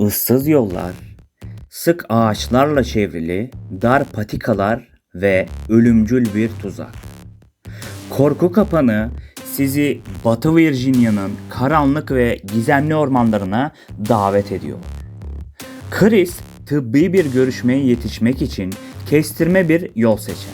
ıssız yollar, sık ağaçlarla çevrili dar patikalar ve ölümcül bir tuzak. Korku kapanı sizi Batı Virginia'nın karanlık ve gizemli ormanlarına davet ediyor. Chris tıbbi bir görüşmeye yetişmek için kestirme bir yol seçer.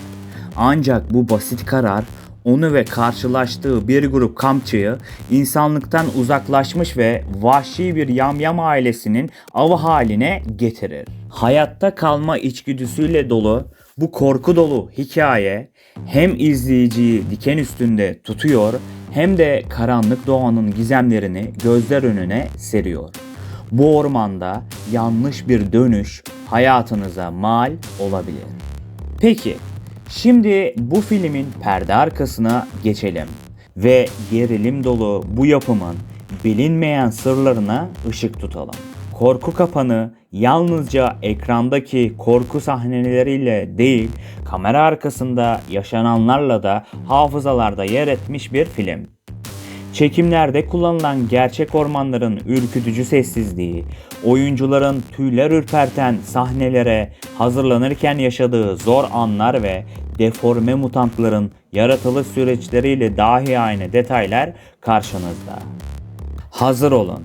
Ancak bu basit karar onu ve karşılaştığı bir grup kampçıyı insanlıktan uzaklaşmış ve vahşi bir yamyam ailesinin avı haline getirir. Hayatta kalma içgüdüsüyle dolu bu korku dolu hikaye hem izleyiciyi diken üstünde tutuyor hem de karanlık doğanın gizemlerini gözler önüne seriyor. Bu ormanda yanlış bir dönüş hayatınıza mal olabilir. Peki, şimdi bu filmin perde arkasına geçelim ve gerilim dolu bu yapımın bilinmeyen sırlarına ışık tutalım. Korku Kapanı yalnızca ekrandaki korku sahneleriyle değil, kamera arkasında yaşananlarla da hafızalarda yer etmiş bir film. Çekimlerde kullanılan gerçek ormanların ürkütücü sessizliği, oyuncuların tüyler ürperten sahnelere hazırlanırken yaşadığı zor anlar ve deforme mutantların yaratılış süreçleriyle dahi aynı detaylar karşınızda. Hazır olun.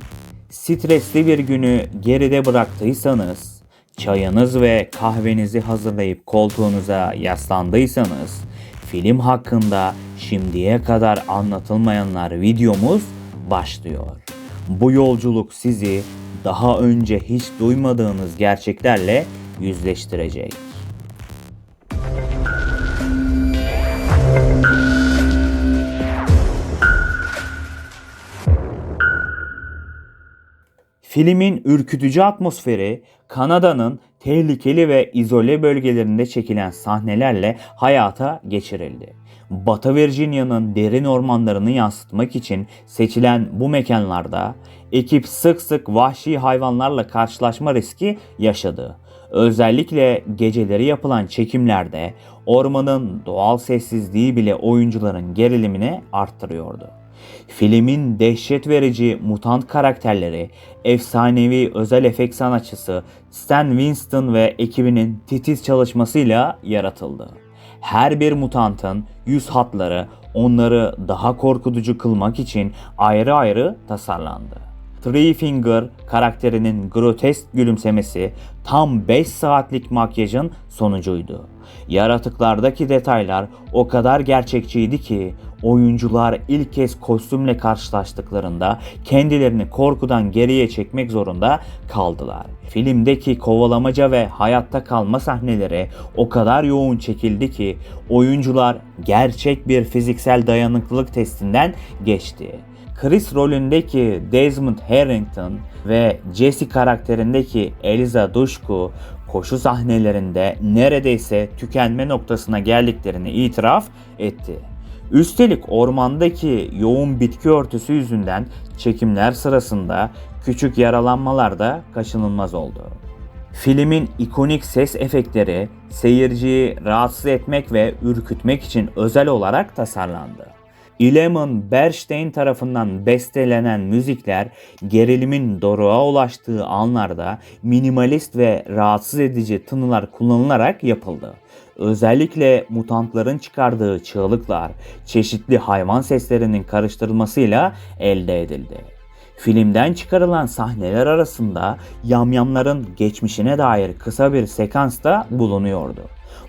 Stresli bir günü geride bıraktıysanız, çayınız ve kahvenizi hazırlayıp koltuğunuza yaslandıysanız, film hakkında şimdiye kadar anlatılmayanlar videomuz başlıyor. Bu yolculuk sizi daha önce hiç duymadığınız gerçeklerle yüzleştirecek. Filmin ürkütücü atmosferi Kanada'nın tehlikeli ve izole bölgelerinde çekilen sahnelerle hayata geçirildi. Batı Virginia'nın derin ormanlarını yansıtmak için seçilen bu mekanlarda ekip sık sık vahşi hayvanlarla karşılaşma riski yaşadı. Özellikle geceleri yapılan çekimlerde ormanın doğal sessizliği bile oyuncuların gerilimini arttırıyordu. Filmin dehşet verici mutant karakterleri, efsanevi özel efekt sanatçısı Stan Winston ve ekibinin titiz çalışmasıyla yaratıldı. Her bir mutantın yüz hatları onları daha korkutucu kılmak için ayrı ayrı tasarlandı. Three Finger karakterinin grotesk gülümsemesi tam 5 saatlik makyajın sonucuydu. Yaratıklardaki detaylar o kadar gerçekçiydi ki oyuncular ilk kez kostümle karşılaştıklarında kendilerini korkudan geriye çekmek zorunda kaldılar. Filmdeki kovalamaca ve hayatta kalma sahneleri o kadar yoğun çekildi ki oyuncular gerçek bir fiziksel dayanıklılık testinden geçti. Chris rolündeki Desmond Harrington ve Jesse karakterindeki Eliza Dushku koşu sahnelerinde neredeyse tükenme noktasına geldiklerini itiraf etti. Üstelik ormandaki yoğun bitki örtüsü yüzünden çekimler sırasında küçük yaralanmalar da kaçınılmaz oldu. Filmin ikonik ses efektleri seyirciyi rahatsız etmek ve ürkütmek için özel olarak tasarlandı. Ileman Bernstein tarafından bestelenen müzikler gerilimin doruğa ulaştığı anlarda minimalist ve rahatsız edici tınılar kullanılarak yapıldı. Özellikle mutantların çıkardığı çığlıklar çeşitli hayvan seslerinin karıştırılmasıyla elde edildi. Filmden çıkarılan sahneler arasında yamyamların geçmişine dair kısa bir sekans da bulunuyordu.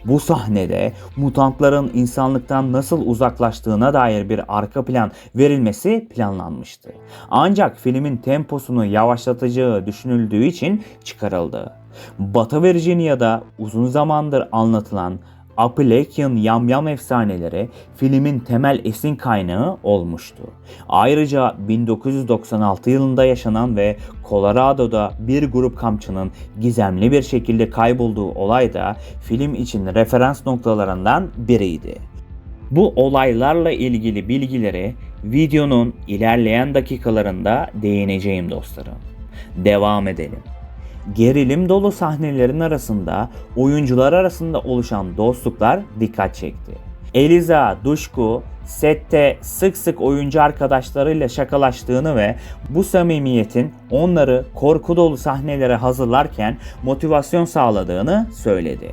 Bu sahnede mutantların insanlıktan nasıl uzaklaştığına dair bir arka plan verilmesi planlanmıştı. Ancak filmin temposunu yavaşlatacağı düşünüldüğü için çıkarıldı. Batı Virginia'da uzun zamandır anlatılan Appalachian yamyam efsaneleri filmin temel esin kaynağı olmuştu. Ayrıca 1996 yılında yaşanan ve Colorado'da bir grup kampçının gizemli bir şekilde kaybolduğu olay da film için referans noktalarından biriydi. Bu olaylarla ilgili bilgileri videonun ilerleyen dakikalarında değineceğim dostlarım. Devam edelim. Gerilim dolu sahnelerin arasında oyuncular arasında oluşan dostluklar dikkat çekti. Eliza Duşku sette sık sık oyuncu arkadaşlarıyla şakalaştığını ve bu samimiyetin onları korku dolu sahnelere hazırlarken motivasyon sağladığını söyledi.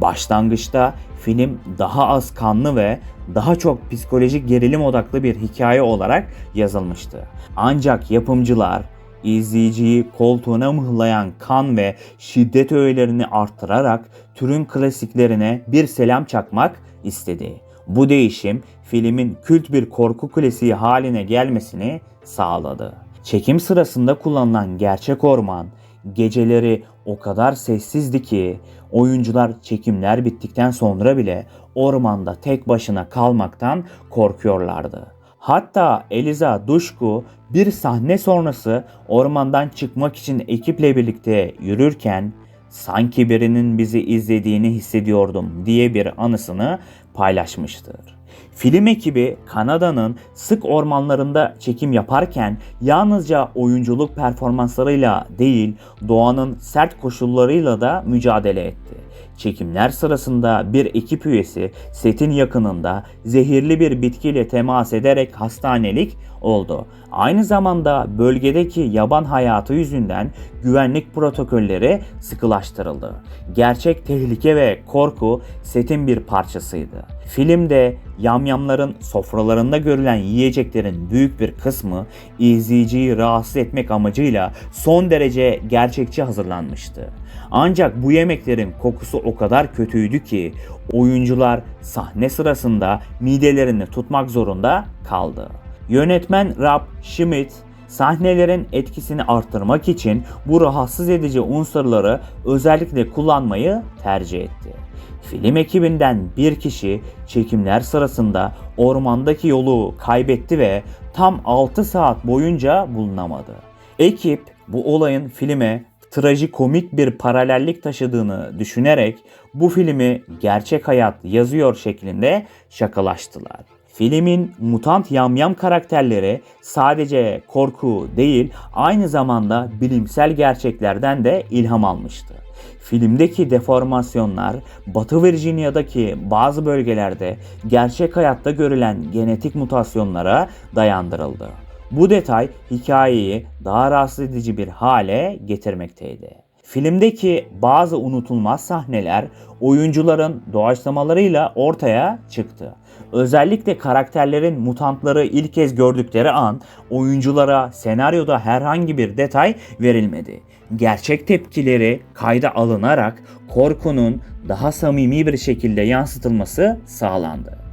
Başlangıçta film daha az kanlı ve daha çok psikolojik gerilim odaklı bir hikaye olarak yazılmıştı. Ancak yapımcılar izleyiciyi koltuğuna mıhlayan kan ve şiddet öğelerini arttırarak türün klasiklerine bir selam çakmak istedi. Bu değişim filmin kült bir korku klasiği haline gelmesini sağladı. Çekim sırasında kullanılan gerçek orman geceleri o kadar sessizdi ki oyuncular çekimler bittikten sonra bile ormanda tek başına kalmaktan korkuyorlardı. Hatta Eliza Duşku bir sahne sonrası ormandan çıkmak için ekiple birlikte yürürken sanki birinin bizi izlediğini hissediyordum diye bir anısını paylaşmıştır. Film ekibi Kanada'nın sık ormanlarında çekim yaparken yalnızca oyunculuk performanslarıyla değil doğanın sert koşullarıyla da mücadele etti. Çekimler sırasında bir ekip üyesi setin yakınında zehirli bir bitkiyle temas ederek hastanelik oldu. Aynı zamanda bölgedeki yaban hayatı yüzünden güvenlik protokolleri sıkılaştırıldı. Gerçek tehlike ve korku setin bir parçasıydı. Filmde yamyamların sofralarında görülen yiyeceklerin büyük bir kısmı izleyiciyi rahatsız etmek amacıyla son derece gerçekçi hazırlanmıştı. Ancak bu yemeklerin kokusu o kadar kötüydü ki oyuncular sahne sırasında midelerini tutmak zorunda kaldı. Yönetmen Rob Schmidt sahnelerin etkisini arttırmak için bu rahatsız edici unsurları özellikle kullanmayı tercih etti. Film ekibinden bir kişi çekimler sırasında ormandaki yolu kaybetti ve tam 6 saat boyunca bulunamadı. Ekip bu olayın filme trajikomik bir paralellik taşıdığını düşünerek bu filmi gerçek hayat yazıyor şeklinde şakalaştılar. Filmin mutant yamyam karakterleri sadece korku değil aynı zamanda bilimsel gerçeklerden de ilham almıştı. Filmdeki deformasyonlar Batı Virginia'daki bazı bölgelerde gerçek hayatta görülen genetik mutasyonlara dayandırıldı. Bu detay hikayeyi daha rahatsız edici bir hale getirmekteydi. Filmdeki bazı unutulmaz sahneler oyuncuların doğaçlamalarıyla ortaya çıktı. Özellikle karakterlerin mutantları ilk kez gördükleri an oyunculara senaryoda herhangi bir detay verilmedi. Gerçek tepkileri kayda alınarak korkunun daha samimi bir şekilde yansıtılması sağlandı.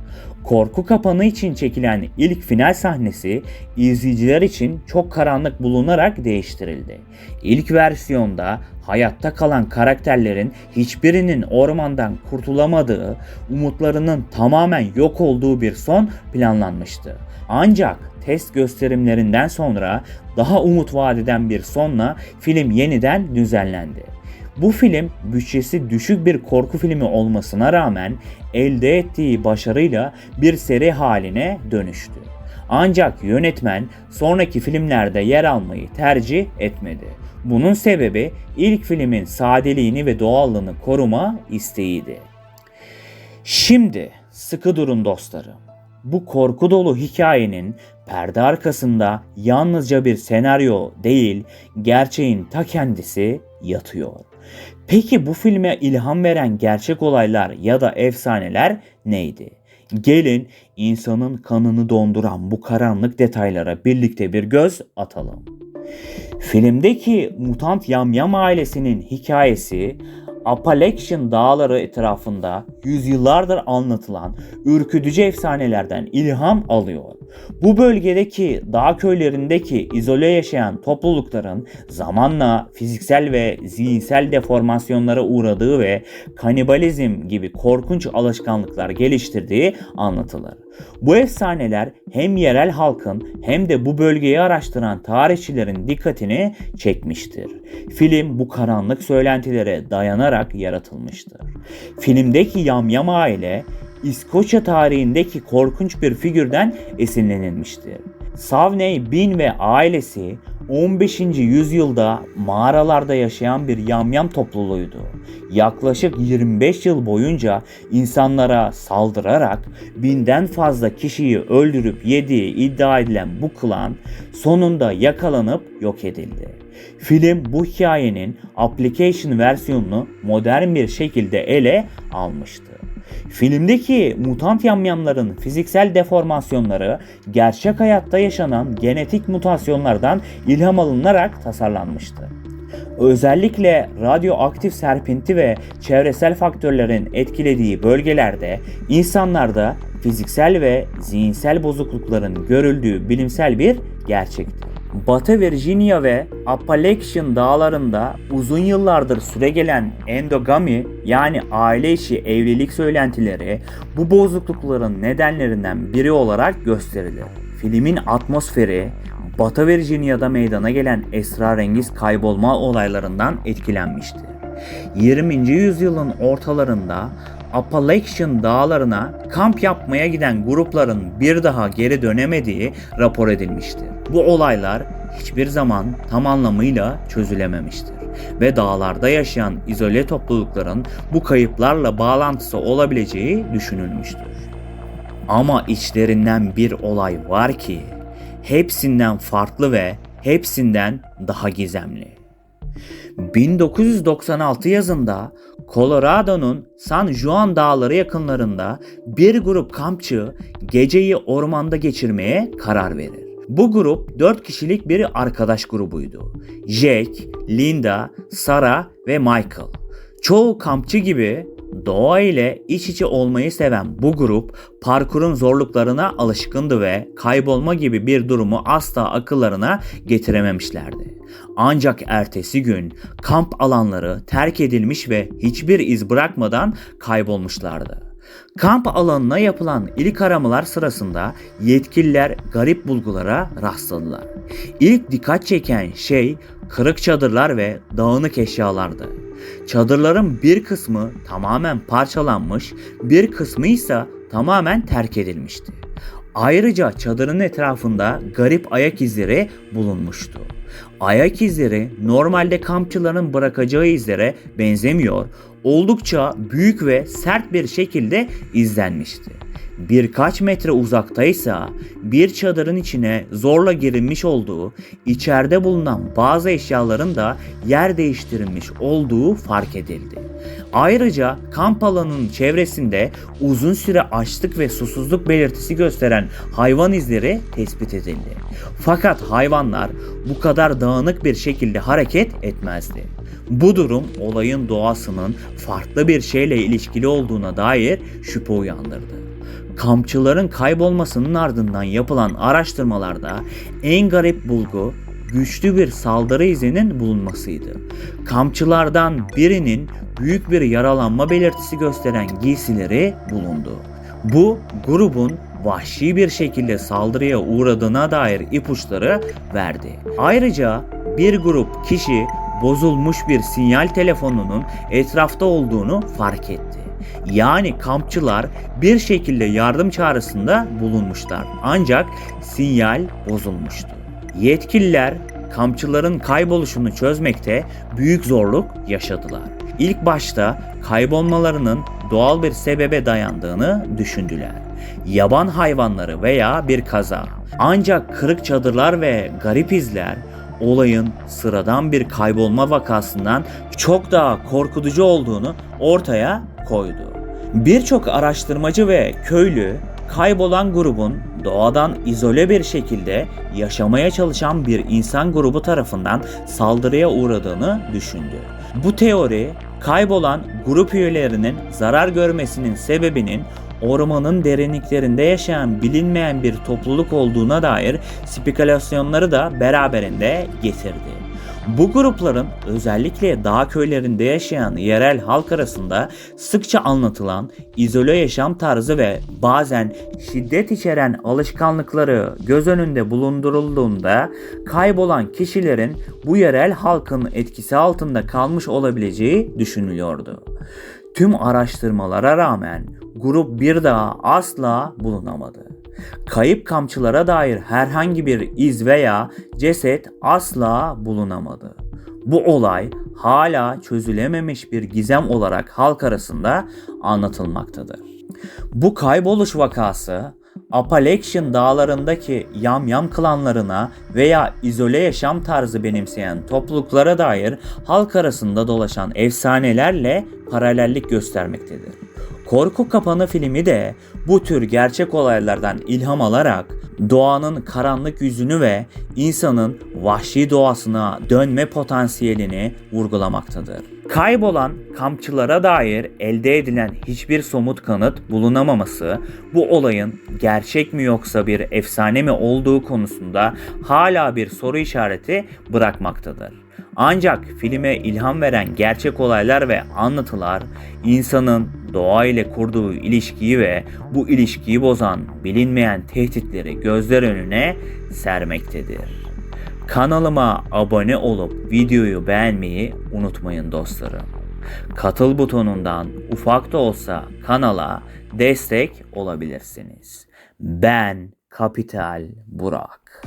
Korku kapanı için çekilen ilk final sahnesi izleyiciler için çok karanlık bulunarak değiştirildi. İlk versiyonda hayatta kalan karakterlerin hiçbirinin ormandan kurtulamadığı, umutlarının tamamen yok olduğu bir son planlanmıştı. Ancak test gösterimlerinden sonra daha umut vadeden bir sonla film yeniden düzenlendi. Bu film bütçesi düşük bir korku filmi olmasına rağmen elde ettiği başarıyla bir seri haline dönüştü. Ancak yönetmen sonraki filmlerde yer almayı tercih etmedi. Bunun sebebi ilk filmin sadeliğini ve doğallığını koruma isteğiydi. Şimdi sıkı durun dostlarım. Bu korku dolu hikayenin perde arkasında yalnızca bir senaryo değil, gerçeğin ta kendisi yatıyor. Peki bu filme ilham veren gerçek olaylar ya da efsaneler neydi? Gelin insanın kanını donduran bu karanlık detaylara birlikte bir göz atalım. Filmdeki mutant yamyam ailesinin hikayesi Appalachian dağları etrafında yüzyıllardır anlatılan ürkütücü efsanelerden ilham alıyor. Bu bölgedeki dağ köylerindeki izole yaşayan toplulukların zamanla fiziksel ve zihinsel deformasyonlara uğradığı ve kanibalizm gibi korkunç alışkanlıklar geliştirdiği anlatılır. Bu efsaneler hem yerel halkın hem de bu bölgeyi araştıran tarihçilerin dikkatini çekmiştir. Film bu karanlık söylentilere dayanarak yaratılmıştır. Filmdeki yamyam aile İskoçya tarihindeki korkunç bir figürden esinlenilmiştir. Savney Bin ve ailesi 15. yüzyılda mağaralarda yaşayan bir yamyam topluluğuydu. Yaklaşık 25 yıl boyunca insanlara saldırarak binden fazla kişiyi öldürüp yediği iddia edilen bu klan sonunda yakalanıp yok edildi. Film bu hikayenin application versiyonunu modern bir şekilde ele almıştı. Filmdeki mutant yamyamların fiziksel deformasyonları gerçek hayatta yaşanan genetik mutasyonlardan ilham alınarak tasarlanmıştı. Özellikle radyoaktif serpinti ve çevresel faktörlerin etkilediği bölgelerde insanlarda fiziksel ve zihinsel bozuklukların görüldüğü bilimsel bir gerçekti. Batı Virginia ve Appalachian dağlarında uzun yıllardır süregelen endogami yani aile içi evlilik söylentileri bu bozuklukların nedenlerinden biri olarak gösterilir. Filmin atmosferi Batı Virginia'da meydana gelen esrarengiz kaybolma olaylarından etkilenmiştir. 20. yüzyılın ortalarında Appalachian dağlarına kamp yapmaya giden grupların bir daha geri dönemediği rapor edilmiştir. Bu olaylar hiçbir zaman tam anlamıyla çözülememiştir ve dağlarda yaşayan izole toplulukların bu kayıplarla bağlantısı olabileceği düşünülmüştür. Ama içlerinden bir olay var ki hepsinden farklı ve hepsinden daha gizemli. 1996 yazında Colorado'nun San Juan dağları yakınlarında bir grup kampçı geceyi ormanda geçirmeye karar verir. Bu grup 4 kişilik bir arkadaş grubuydu. Jack, Linda, Sarah ve Michael. Çoğu kampçı gibi doğa ile iç içe olmayı seven bu grup parkurun zorluklarına alışkındı ve kaybolma gibi bir durumu asla akıllarına getirememişlerdi. Ancak ertesi gün kamp alanları terk edilmiş ve hiçbir iz bırakmadan kaybolmuşlardı. Kamp alanına yapılan ilk aramalar sırasında yetkililer garip bulgulara rastladılar. İlk dikkat çeken şey kırık çadırlar ve dağınık eşyalardı. Çadırların bir kısmı tamamen parçalanmış, bir kısmı ise tamamen terk edilmişti. Ayrıca çadırın etrafında garip ayak izleri bulunmuştu. Ayak izleri normalde kampçıların bırakacağı izlere benzemiyor, oldukça büyük ve sert bir şekilde izlenmişti. Birkaç metre uzaktaysa bir çadırın içine zorla girilmiş olduğu, içeride bulunan bazı eşyaların da yer değiştirilmiş olduğu fark edildi. Ayrıca kamp alanının çevresinde uzun süre açlık ve susuzluk belirtisi gösteren hayvan izleri tespit edildi. Fakat hayvanlar bu kadar dağınık bir şekilde hareket etmezdi. Bu durum olayın doğasının farklı bir şeyle ilişkili olduğuna dair şüphe uyandırdı. Kampçıların kaybolmasının ardından yapılan araştırmalarda en garip bulgu güçlü bir saldırı izinin bulunmasıydı. Kampçılardan birinin büyük bir yaralanma belirtisi gösteren giysileri bulundu. Bu grubun vahşi bir şekilde saldırıya uğradığına dair ipuçları verdi. Ayrıca bir grup kişi bozulmuş bir sinyal telefonunun etrafta olduğunu fark etti. Yani kampçılar bir şekilde yardım çağrısında bulunmuşlar. Ancak sinyal bozulmuştu. Yetkililer kampçıların kayboluşunu çözmekte büyük zorluk yaşadılar. İlk başta kaybolmalarının doğal bir sebebe dayandığını düşündüler. Yaban hayvanları veya bir kaza. Ancak kırık çadırlar ve garip izler olayın sıradan bir kaybolma vakasından çok daha korkutucu olduğunu ortaya koydu. Birçok araştırmacı ve köylü kaybolan grubun doğadan izole bir şekilde yaşamaya çalışan bir insan grubu tarafından saldırıya uğradığını düşündü. Bu teori kaybolan grup üyelerinin zarar görmesinin sebebinin ormanın derinliklerinde yaşayan bilinmeyen bir topluluk olduğuna dair spekülasyonları da beraberinde getirdi. Bu grupların özellikle dağ köylerinde yaşayan yerel halk arasında sıkça anlatılan izole yaşam tarzı ve bazen şiddet içeren alışkanlıkları göz önünde bulundurulduğunda kaybolan kişilerin bu yerel halkın etkisi altında kalmış olabileceği düşünülüyordu. Tüm araştırmalara rağmen grup bir daha asla bulunamadı. Kayıp kamçılara dair herhangi bir iz veya ceset asla bulunamadı. Bu olay hala çözülememiş bir gizem olarak halk arasında anlatılmaktadır. Bu kayboluş vakası Appalachian dağlarındaki yamyam klanlarına veya izole yaşam tarzı benimseyen topluluklara dair halk arasında dolaşan efsanelerle paralellik göstermektedir. Korku Kapanı filmi de bu tür gerçek olaylardan ilham alarak doğanın karanlık yüzünü ve insanın vahşi doğasına dönme potansiyelini vurgulamaktadır. Kaybolan kampçılara dair elde edilen hiçbir somut kanıt bulunamaması bu olayın gerçek mi yoksa bir efsane mi olduğu konusunda hala bir soru işareti bırakmaktadır. Ancak filme ilham veren gerçek olaylar ve anlatılar insanın doğa ile kurduğu ilişkiyi ve bu ilişkiyi bozan bilinmeyen tehditleri gözler önüne sermektedir. Kanalıma abone olup videoyu beğenmeyi unutmayın dostlarım. Katıl butonundan ufak da olsa kanala destek olabilirsiniz. Ben Kapital Burak.